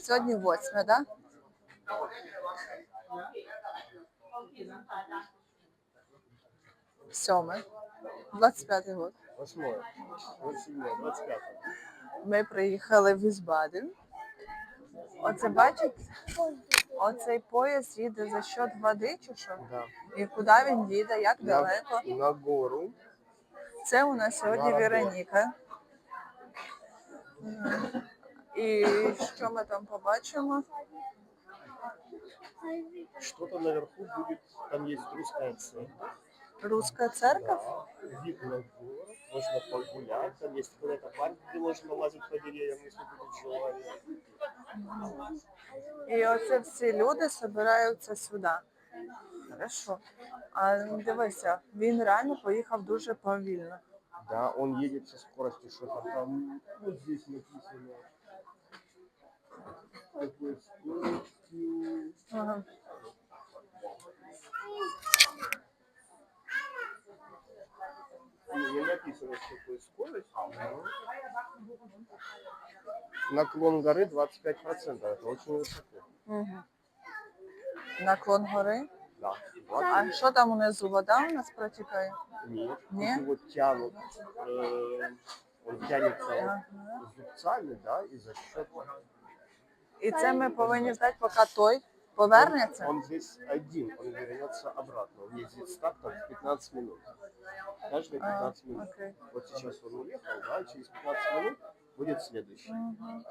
сьогодні восьме, да? Сьоме. 25-й год. Восьмое. Ми приїхали в Візбаден. Оце бачите? Оцей поїзд їде за счет води чи що? Да. І куди він їде, як далеко? На, гору. Це у нас сьогодні. Вероніка. Мгм. І що ми там побачимо? Что-то наверху будет, там есть русская церковь. Руська церковь? Да. Вид на город, можно погулять. Там есть какой-то парк, где можно лазить по деревьям, если будет желание. І оце всі люди збираються сюди. Хорошо. А дивися, він реально поїхав дуже повільно. Да, он едет со скоростью, что-то там, вот здесь написано. Такой скоростью. Ага. Не, не написано, с какой скоростью. но Наклон горы 25%. Это очень высоко. Угу. Наклон гори. Да. А що там унизу вода у нас протікає? Нет. Не? Тут его тянут. э, он тянется Ага. зубцами, да, и за счет... І це ми повинні ждати, поки той повернеться. Он, он здесь один, он вернется обратно. Он ездит так там 15 минут. Каждые А, 15 минут. окей. Вот сейчас он уехал, да, через 15 минут будет следующий. Мгм.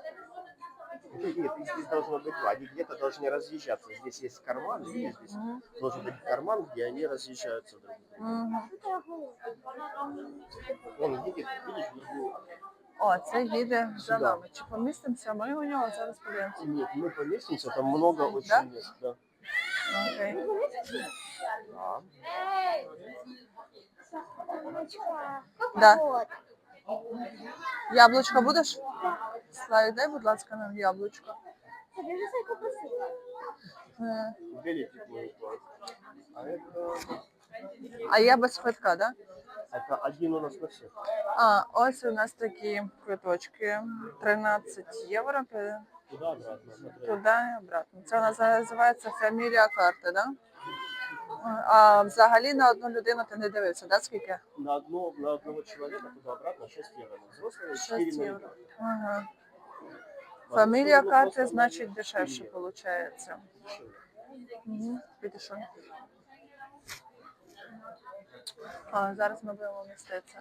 Нет, нет, их здесь должно быть два. Они где-то должны разъезжаться. Здесь есть карман, видишь, здесь Мгм. должен быть карман, где они разъезжаются друг с другом. Мгм. Он едет, видишь, вверху. О, це їде за Сюди. нами. Чи помістимося ми у нього? Зараз подивимося. Нет, мы поместимся, там много Да? очень мест, да. Окей. Да. Да. Яблучко будеш? Славі, дай, будь ласка, нам яблучко. Е, Билетик мы платим. А это, А я без квитка, да? Это один у нас на всех. А, ось у нас такі квиточки. 13 євро пе- Туда обратно. туди і обратно. Це у нас називається фамілія карти, да? А взагалі на одну людину ти не дивився, да? Скільки? На, одно, на одного человека туда обратно 6 евро. На взрослого 6 4 на євро. ребенка. Ага. Фамілія карти значить дешевше 4 виходить. Угу. Підійшов. А, зараз ми будемо міститися.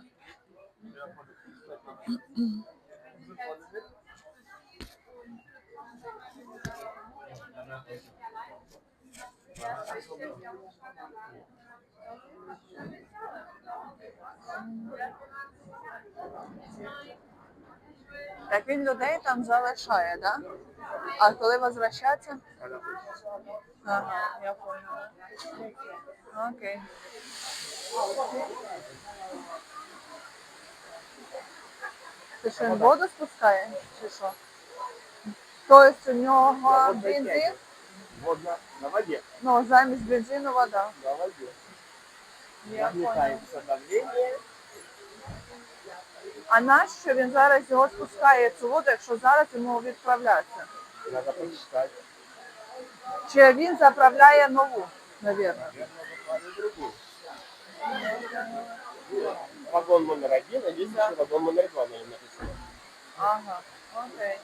Так він людей там залишає, да? А коли возвращаться? Ага, я поняла. Окей. Ти що, він воду спускає? Чи що? Тобто у нього бензин. Вот на, воде. ну замість бензину вода. На воде. Я поняла. Нагнетается. А нащо він зараз його спускає цю воду, якщо зараз йому відправлятися? Надо почитать. Чи він заправляє нову, навірно? Наверное, заправить другую. Вагон номер один, а здесь вагон номер два на нем написано. Ага, окей.